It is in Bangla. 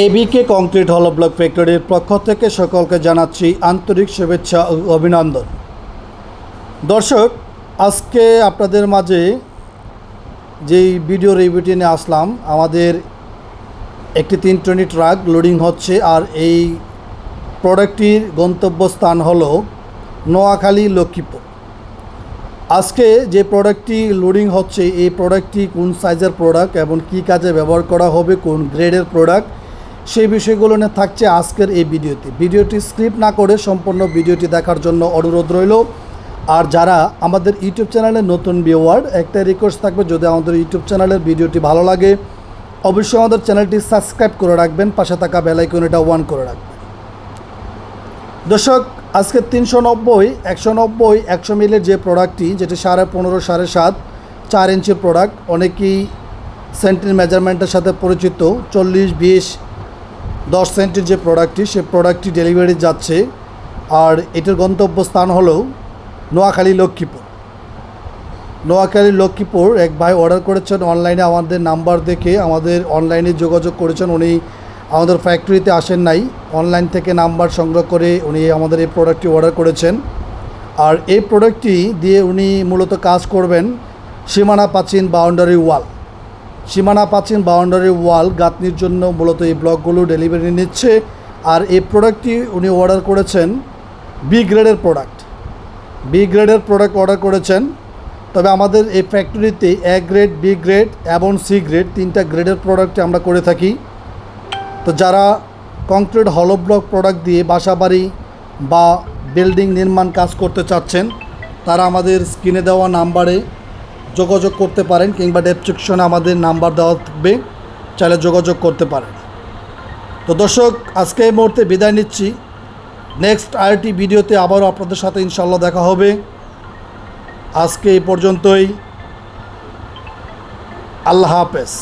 এবিকে কংক্রিট হল ব্লক ফ্যাক্টরির পক্ষ থেকে সকলকে জানাচ্ছি আন্তরিক শুভেচ্ছা ও অভিনন্দন। দর্শক, আজকে আপনাদের মাঝে যেই ভিডিও রিভিউটি নিয়ে আসলাম, আমাদের একটি তিন টনি ট্রাক লোডিং হচ্ছে আর এই প্রোডাক্টটির গন্তব্যস্থান হলো নোয়াখালী, লক্ষ্মীপুর। আজকে যে প্রোডাক্টটি লোডিং হচ্ছে, এই প্রোডাক্টটি কোন সাইজের প্রোডাক্ট এবং কী কাজে ব্যবহার করা হবে, কোন গ্রেডের প্রোডাক্ট সেই বিষয়গুলো নিয়ে থাকছে আজকের এই ভিডিওতে। ভিডিওটি স্ক্রিপ্ট না করে সম্পূর্ণ ভিডিওটি দেখার জন্য অনুরোধ রইল। আর যারা আমাদের ইউটিউব চ্যানেলের নতুন ভিউয়ার একটা রিকোয়েস্ট থাকবে, যদি আমাদের ইউটিউব চ্যানেলের ভিডিওটি ভালো লাগে, অবশ্যই আমাদের চ্যানেলটি সাবস্ক্রাইব করে রাখবেন, পাশে থাকা বেলাইকন এটা ওয়ান করে রাখবেন। দর্শক, আজকে তিনশো নব্বই, একশো নব্বই, একশো মিলের যে প্রোডাক্টটি যেটি সাড়ে পনেরো, সাড়ে সাত, চার ইঞ্চির প্রোডাক্ট অনেকেই সেন্টির মেজারমেন্টের সাথে পরিচিত, চল্লিশ, বিশ দশ সেন্টের যে প্রোডাক্টটি সে প্রোডাক্টটি ডেলিভারি যাচ্ছে। আর এটার গন্তব্যস্থান হলো নোয়াখালী লক্ষ্মীপুর। নোয়াখালী লক্ষ্মীপুর, এক ভাই অর্ডার করেছেন অনলাইনে আমাদের নাম্বার দেখে আমাদের অনলাইনে যোগাযোগ করেছেন। উনি আমাদের ফ্যাক্টরিতে আসেন নাই। অনলাইন থেকে নাম্বার সংগ্রহ করে উনি আমাদের এই প্রোডাক্টটি অর্ডার করেছেন। আর এই প্রোডাক্টটি দিয়ে উনি মূলত কাজ করবেন সীমানা প্রাচীন বাউন্ডারি ওয়াল সীমানা পাচ্ছেন বাউন্ডারি ওয়াল গাঁথনির জন্য মূলত এই ব্লকগুলো ডেলিভারি নিচ্ছে আর এই প্রোডাক্টটি উনি অর্ডার করেছেন বি গ্রেডের প্রোডাক্ট। বি গ্রেডের প্রোডাক্ট অর্ডার করেছেন। তবে আমাদের এই ফ্যাক্টরিতে এ গ্রেড বি গ্রেড এবং সি গ্রেড তিনটা গ্রেডের প্রোডাক্ট আমরা করে থাকি। তো যারা কংক্রিট হলো ব্লক প্রোডাক্ট দিয়ে বাসা বাড়ি বা বিল্ডিং নির্মাণ কাজ করতে চাচ্ছেন, তারা আমাদের স্ক্রিনে দেওয়া নাম্বারে যোগাযোগ করতে পারেন কিংবা ডেসক্রিপশনে আমাদের নাম্বার দেওয়া থাকবে, চাইলে যোগাযোগ করতে পারেন। তো দর্শক, আজকে এই মুহূর্তে বিদায় নিচ্ছি। নেক্সট আরটি ভিডিওতে আবারও আপনাদের সাথে ইনশাল্লাহ দেখা হবে। আজকে এই পর্যন্তই। আল্লাহ হাফেজ।